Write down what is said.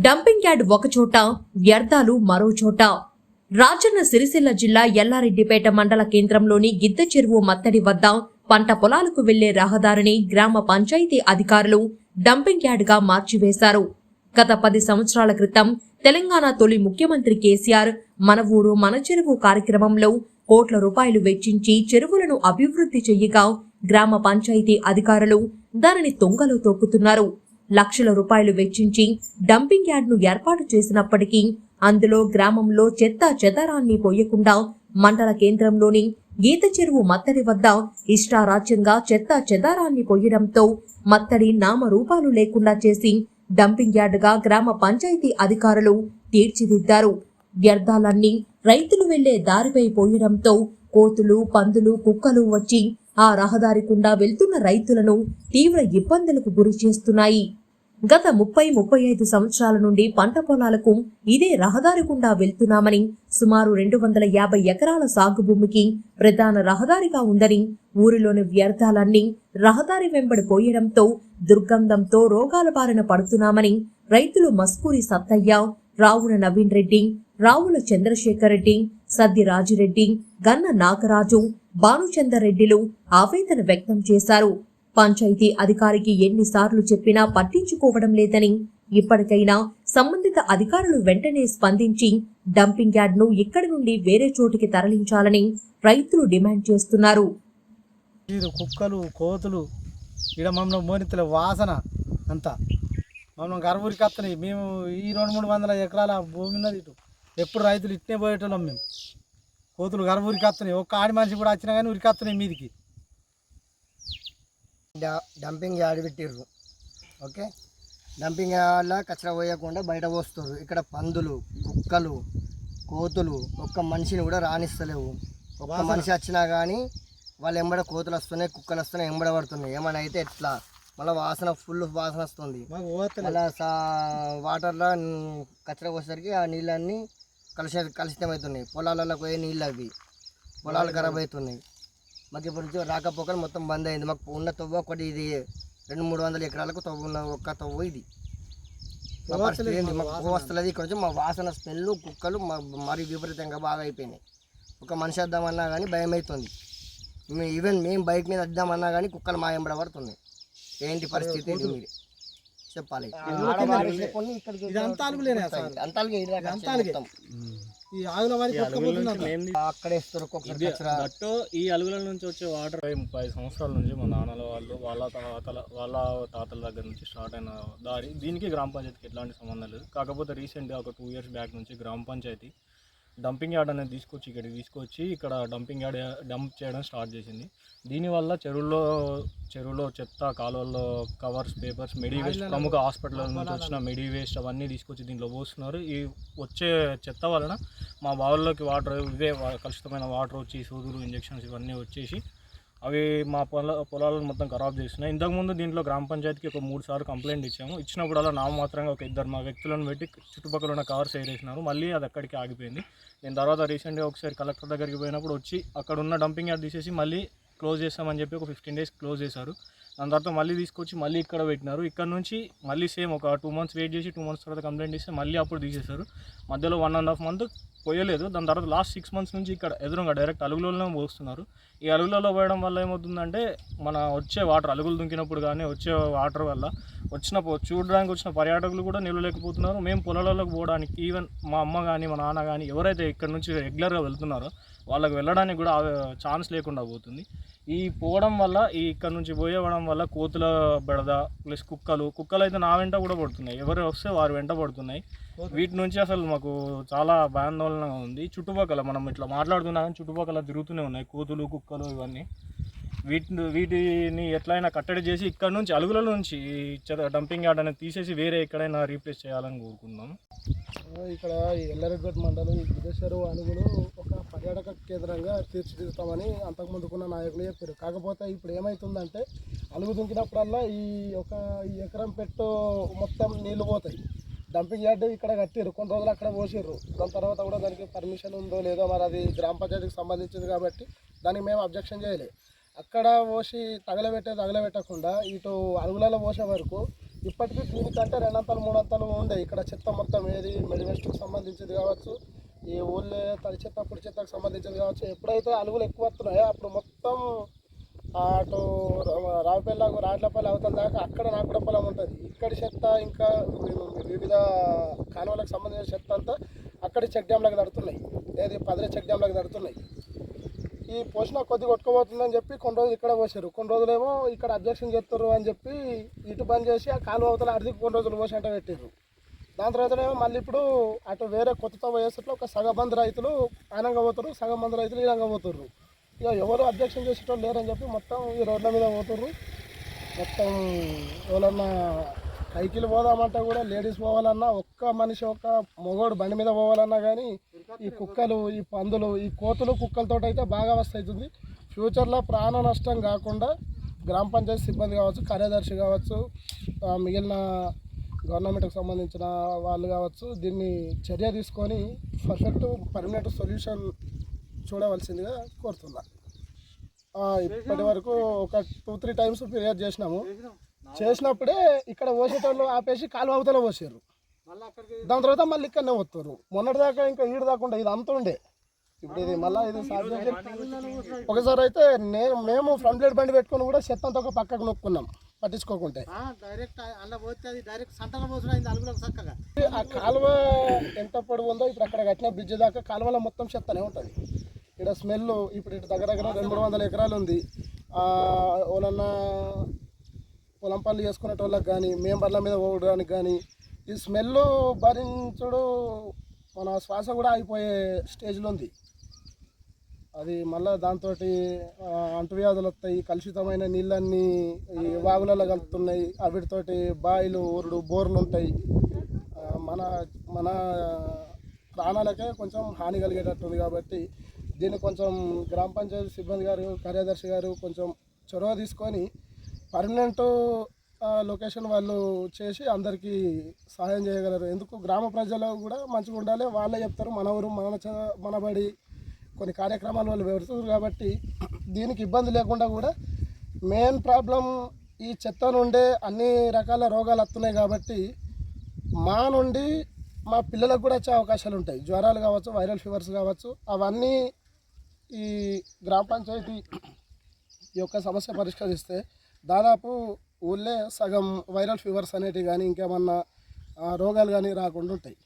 Dumping yard ఒకచోట వ్యర్థాలు మరోచోట రాజన్న సిరిసిల్ల జిల్లా ఎల్లారెడ్డిపేట మండల కేంద్రంలోని గిద్ద చెరువు మత్తడి వద్ద పంట పొలాలకు వెళ్ళే రహదారిని గ్రామ పంచాయతీ అధికారులు డంపింగ్ యార్డ్గా మార్చివేశారు. గత పది సంవత్సరాల క్రితం తెలంగాణ తొలి ముఖ్యమంత్రి కేసీఆర్ మన ఊరు మన చెరువు కార్యక్రమంలో కోట్ల రూపాయలు వెచ్చించి చెరువులను అభివృద్ధి చెయ్యగా గ్రామ పంచాయతీ అధికారులు దానిని తొంగలో తొక్కుతున్నారు లక్షల రూపాయలు వెచ్చించి డంపింగ్ యార్డ్ను ఏర్పాటు చేసినప్పటికీ అందులో గ్రామంలో చెత్త చెదారాన్ని పోయకుండా మండల కేంద్రంలోని గీత చెరువు మత్తడి వద్ద ఇష్టారాజ్యంగా చెత్త చెదారాన్ని పోయడంతో మత్తడి నామరూపాలు లేకుండా చేసి డంపింగ్ యార్డుగా గ్రామ పంచాయతీ అధికారులు తీర్చిదిద్దారు. వ్యర్థాలన్నీ రైతులు వెళ్ళే దారిపై పోయడంతో కోతులు పందులు కుక్కలు వచ్చి ఆ రహదారి గుండా వెళ్తున్న రైతులను తీవ్ర ఇబ్బందులకు గురి చేస్తున్నాయి. గత ముప్పై ముప్పై ఐదు సంవత్సరాల నుండి పంట పొలాలకు ఇదే రహదారి గుండా వెళ్తున్నామని సుమారు రెండు వందల యాభై ఎకరాల సాగు భూమికి ప్రధాన రహదారిగా ఉందని ఊరిలోని వ్యర్థాలన్నీ రహదారి వెంబడి పోయడంతో దుర్గంధంతో రోగాల బారిన పడుతున్నామని రైతులు మస్కూరి సత్తయ్య రావుల నవీన్ రెడ్డి రావుల చంద్రశేఖర్ రెడ్డి సద్ది రాజిరెడ్డి గన్న నాగరాజు భానుచందర్ రెడ్డిలు ఆవేదన వ్యక్తం చేశారు. పంచాయతీ అధికారికి ఎన్నిసార్లు చెప్పినా పట్టించుకోవడం లేదని ఇప్పటికైనా సంబంధిత అధికారులు వెంటనే స్పందించి డంపింగ్ యార్డ్ను ఇక్కడి నుండి వేరే చోటికి తరలించాలని రైతులు డిమాండ్ చేస్తున్నారు. కుక్కలు కోతులు ఈడ మమ్మల్ని మోనితుల వాసన అంతా. మమ్మల్ని గర్భూరికి వస్తున్నాయి మేము ఈ రెండు మూడు వందల ఎకరాల భూమి ఉన్నది ఇటు. ఎప్పుడు రైతులు ఇట్నే పోయేటోళ్ళం మేము. కోతులు గర్భూరికి వస్తున్నాయి ఒక్క ఆడి మనిషి కూడా వచ్చినా కానీ ఉరికి వస్తున్నాయి మీదికి. డంపింగ్ యార్డ్ పెట్టిర్రు. ఓకే? డంపింగ్ యార్డ్లో కచరా పోయకుండా బయట పోస్తారు. ఇక్కడ పందులు కుక్కలు కోతులు ఒక్క మనిషిని కూడా రాణిస్తలేవు ఒక్క. మనిషి వచ్చినా కానీ వాళ్ళు ఎంబడ కోతులు వస్తున్నాయి కుక్కలు వస్తున్నాయి ఎంబడ పడుతున్నాయి. ఏమైనా అయితే ఎట్లా? మళ్ళీ వాసన ఫుల్ వాసన వస్తుంది. మళ్ళీ సా వాటర్లో కచరా పోసేసరికి ఆ నీళ్ళన్నీ కలుష కలుషితం అవుతున్నాయి పొలాలలో పోయే నీళ్ళు అవి పొలాలు ఖరాబ్ అవుతున్నాయి. మాకు ఇప్పుడు నుంచి రాకపోకలు మొత్తం బంద్ అయింది. మాకు ఉన్న తవ్వ ఒకటి ఇది రెండు మూడు వందల ఎకరాలకు తవ్వ ఉన్న ఒక్క తవ్వ ఇది. మా పరిస్థితి ఏంది? మాకు వస్తలేదు ఇక్కడ నుంచి మా వాసన స్మెల్ కుక్కలు మా- మరీ విపరీతంగా బాగా అయిపోయినాయి. ఒక మనిషి వద్దామన్నా కానీ భయం అవుతుంది మేము ఈవెన్ మేము బైక్ మీద వద్దామన్నా కానీ కుక్కలు మా ఎంబడ పడుతున్నాయి. ఏంటి పరిస్థితి ఇది చెప్పాలి. మొత్తం. ఈ అలుగుల నుంచి వచ్చే వాటర్ ముప్పై ఐదు సంవత్సరాల నుంచి మా నాన్నల వాళ్ళు వాళ్ళ తాతల వాళ్ళ తాతల దగ్గర నుంచి స్టార్ట్ అయిన దారి. దీనికి గ్రామ పంచాయతీకి ఎట్లాంటి సంబంధం లేదు. కాకపోతే రీసెంట్గా ఒక టూ ఇయర్స్ బ్యాక్ నుంచి గ్రామ పంచాయతీ డంపింగ్ యార్డ్ అనేది తీసుకొచ్చి ఇక్కడికి తీసుకొచ్చి ఇక్కడ డంపింగ్ యార్డ్ డంప్ చేయడం స్టార్ట్ చేసింది. దీనివల్ల చెరువుల్లో చెరువులో చెత్త కాలువల్లో కవర్స్ పేపర్స్ మెడి వేస్ట్ ప్రముఖ హాస్పిటల్ నుంచి వచ్చిన మెడి వేస్ట్ అవన్నీ తీసుకొచ్చి దీంట్లో పోస్తున్నారు. ఈ వచ్చే చెత్త వలన మా బావుల్లోకి వాటర్ ఇవే కలుషితమైన వాటర్ వచ్చి సూదులు ఇంజెక్షన్స్ ఇవన్నీ వచ్చేసి అవి మా పొల పొలాలను మొత్తం ఖరాబ్ చేసినాయి. ఇంతకుముందు దీంట్లో గ్రామ పంచాయతీకి ఒక మూడు సార్లు కంప్లైంట్ ఇచ్చాము. ఇచ్చినప్పుడల్లా నామమాత్రంగా ఒక ఇద్దరు మా వ్యక్తులను పెట్టి చుట్టుపక్కల ఉన్న కవర్స్ ఏరేసినారు. మళ్ళీ అది అక్కడికి ఆగిపోయింది. నేను తర్వాత రీసెంట్గా ఒకసారి కలెక్టర్ దగ్గరికి పోయినప్పుడు వచ్చి అక్కడ ఉన్న డంపింగ్ యార్డ్ తీసేసి మళ్ళీ క్లోజ్ చేస్తామని చెప్పి ఒక ఫిఫ్టీన్ డేస్ క్లోజ్ చేశారు. దాని తర్వాత మళ్ళీ తీసుకొచ్చి మళ్ళీ ఇక్కడ పెట్టినారు. ఇక్కడ నుంచి మళ్ళీ సేమ్ ఒక టూ మంత్స్ వెయిట్ చేసి టూ మంత్స్ తర్వాత కంప్లైంట్ ఇస్తే మళ్ళీ అప్పుడు తీసేశారు. మధ్యలో వన్ అండ్ హాఫ్ మంత్ పోయలేదు. దాని తర్వాత లాస్ట్ సిక్స్ మంత్స్ నుంచి ఇక్కడ ఎదురుగా డైరెక్ట్ అలుగులలో పోస్తున్నారు. ఈ అలుగులలో పోయడం వల్ల ఏమవుతుందంటే మన వచ్చే వాటర్ అలుగులు దుంకినప్పుడు కానీ వచ్చే వాటర్ వల్ల వచ్చిన పో- చూడడానికి వచ్చిన పర్యాటకులు కూడా నిలవలేకపోతున్నారు. మేము పొలాలకు పోవడానికి ఈవెన్ మా అమ్మ కానీ మా నాన్న కానీ ఎవరైతే ఇక్కడ నుంచి రెగ్యులర్గా వెళ్తున్నారో వాళ్ళకి వెళ్ళడానికి కూడా ఛాన్స్ లేకుండా పోతుంది. ఈ పోవడం వల్ల ఈ ఇక్కడ నుంచి పోయేవడం వల్ల కోతుల బెడద ప్లస్ కుక్కలు కుక్కలు అయితే నా వెంట కూడా పడుతున్నాయి. ఎవరు వస్తే వారి వెంట పడుతున్నాయి. వీటి నుంచి అసలు మాకు చాలా భయాందోళనగా ఉంది. చుట్టుపక్కల మనం ఇట్లా మాట్లాడుతున్నా కానీ చుట్టుపక్కల తిరుగుతూనే ఉన్నాయి. కోతులు కుక్కలు ఇవన్నీ. వీటి వీటిని ఎట్లయినా కట్టడి చేసి ఇక్కడ నుంచి అలుగుల నుంచి డంపింగ్ యార్డ్ అనేది తీసేసి వేరే ఎక్కడైనా రీప్లేస్ చేయాలని కోరుకుందాం. ఇక్కడ ఈ మండలం ఈ గిరిజేశ్వరు అణుగులు ఒక పర్యాటక కేంద్రంగా తీర్చిదిద్దుతామని అంతకుముందుకున్న నాయకులు చెప్పారు. కాకపోతే ఇప్పుడు ఏమవుతుందంటే అలుగు దుంకినప్పుడల్లా ఈ ఒక ఎకరం పెట్టు మొత్తం నీళ్ళు పోతాయి. డంపింగ్ యార్డ్ ఇక్కడ కట్టారు కొన్ని రోజులు అక్కడ పోసిర్రు. దాని తర్వాత కూడా దానికి పర్మిషన్ ఉందో లేదో మరి అది గ్రామ పంచాయతీకి సంబంధించింది కాబట్టి దానికి మేము అబ్జెక్షన్ చేయలేదు. అక్కడ పోసి తగలబెట్టే తగలబెట్టకుండా ఇటు అరుగులలో పోసే వరకు ఇప్పటికీ దీనికంటే రెండంతలు మూడంతలు ఉండే. ఇక్కడ చెత్త మొత్తం ఏది మెడివెస్ట్కి సంబంధించింది కావచ్చు ఈ ఊళ్ళో తడి చెత్త పొడి చెత్తకు సంబంధించింది కావచ్చు ఎప్పుడైతే అలుగులు ఎక్కువ వస్తున్నాయో అప్పుడు మొత్తం అటు రావిపల్లి రాట్లపల్లి అవతల దాకా అక్కడ నాకుడ పొలం ఉంటుంది. ఇక్కడి చెత్త ఇంకా వివిధ కాలువలకు సంబంధించిన చెత్త అంతా అక్కడి చెక్ డ్యాంలకు తడుతున్నాయి. ఏది పదిరే చెక్ డ్యాంలకు తడుతున్నాయి. ఈ పోషణ కొద్ది కొట్టుకోబోతుందని చెప్పి కొన్ని రోజులు ఇక్కడ పోసారు. కొన్ని రోజులేమో ఇక్కడ అబ్జెక్షన్ చేస్తారు అని చెప్పి ఇటు బంద్ చేసి ఆ కాలువ అవతల అడిగి కొన్ని రోజులు పోసి అంట పెట్టారు దాని తర్వాతనేమో మళ్ళీ ఇప్పుడు అటు వేరే కొత్తతో పోయేసట్లో ఒక సగబంధ రైతులు ఆనంగా పోతారు సగబంధ రైతులు ఈనంగా పోతారు ఇక ఎవరు అబ్జెక్షన్ చేసేటోళ్ళు లేరని చెప్పి మొత్తం ఈ రోడ్ల మీద పోతారు మొత్తం ఎవరన్నా సైకిల్ పోదామంటే కూడా లేడీస్ పోవాలన్నా ఒక్క మనిషి ఒక్క మొగోడు బండి మీద పోవాలన్నా కానీ ఈ కుక్కలు ఈ పందులు ఈ కోతులు కుక్కలతో అయితే బాగా వస్తుంది ఫ్యూచర్లో ప్రాణ నష్టం కాకుండా గ్రామ పంచాయతీ సిబ్బంది కావచ్చు కార్యదర్శి కావచ్చు మిగిలిన గవర్నమెంట్కి సంబంధించిన వాళ్ళు కావచ్చు దీన్ని చర్య తీసుకొని పర్ఫెక్ట్ పర్మనెంట్ సొల్యూషన్ చూడవలసిందిగా కోరుతున్నా. ఇప్పటి వరకు ఒక టూ త్రీ టైమ్స్ ఫిర్యాదు చేసినాము. చేసినప్పుడే ఇక్కడ పోసేటోళ్ళు ఆపేసి కాలువ అవతల పోసారు. దాని తర్వాత మళ్ళీ ఇక్కడనే వస్తారు మొన్నటి దాకా ఇంకా ఈడు దాకుండా ఇది అంత ఉండే. ఇప్పుడు ఇది మళ్ళీ ఇది సాధ్యం ఒకసారి అయితే నేను మేము ఫ్రంట్ ప్లేట్ బండి పెట్టుకొని కూడా చెత్త అంతా ఒక పక్కకు నొక్కున్నాం పట్టించుకోకుంటే. ఆ కాలువ ఎంత పొడవు ఉందో ఇప్పుడు అక్కడ కట్టిన బ్రిడ్జ్ దాకా కాలువలో మొత్తం చెత్తనే ఉంటుంది. ఇక్కడ స్మెల్ ఇప్పుడు ఇటు దగ్గర దగ్గర రెండు వందల ఎకరాలు ఉంది. ఎవరన్నా పొలం పనులు చేసుకునే వాళ్ళకి కానీ మేంబర్ల మీద పోవడానికి కానీ ఈ స్మెల్ భరించుడు మన శ్వాస కూడా అయిపోయే స్టేజ్లో ఉంది. అది మళ్ళీ దాంతో అంటువ్యాధులు వస్తాయి కలుషితమైన నీళ్ళన్నీ ఈ వాగులలో కలుపుతున్నాయి వాటితోటి బాయిలు ఊరుడు బోర్లు ఉంటాయి. మన మన ప్రాణాలకే కొంచెం హాని కలిగేటట్టుంది కాబట్టి దీన్ని కొంచెం గ్రామ పంచాయతీ సిబ్బంది గారు కార్యదర్శి గారు కొంచెం చొరవ తీసుకొని పర్మనెంట్ లొకేషన్ వాళ్ళు చేసి అందరికీ సహాయం చేయగలరు. ఎందుకు? గ్రామ ప్రజలు కూడా మంచిగా ఉండాలి. వాళ్ళే చెప్తారు మన ఊరు మన మనబడి కొన్ని కార్యక్రమాలు వాళ్ళు పెడుతున్నారు కాబట్టి దీనికి ఇబ్బంది లేకుండా కూడా మెయిన్ ప్రాబ్లం ఈ చెత్త నుండే అన్ని రకాల రోగాలు వస్తున్నాయి కాబట్టి మా నుండి మా పిల్లలకు కూడా వచ్చే అవకాశాలు ఉంటాయి. జ్వరాలు కావచ్చు వైరల్ ఫీవర్స్ కావచ్చు అవన్నీ ఈ గ్రామ పంచాయతీ ఈ యొక్క సమస్య పరిష్కరిస్తే దాదాపు ఊళ్ళే సగం వైరల్ ఫీవర్స్ అనేటివి కానీ ఇంకేమన్నా రోగాలు కానీ రాకుండా ఉంటాయి.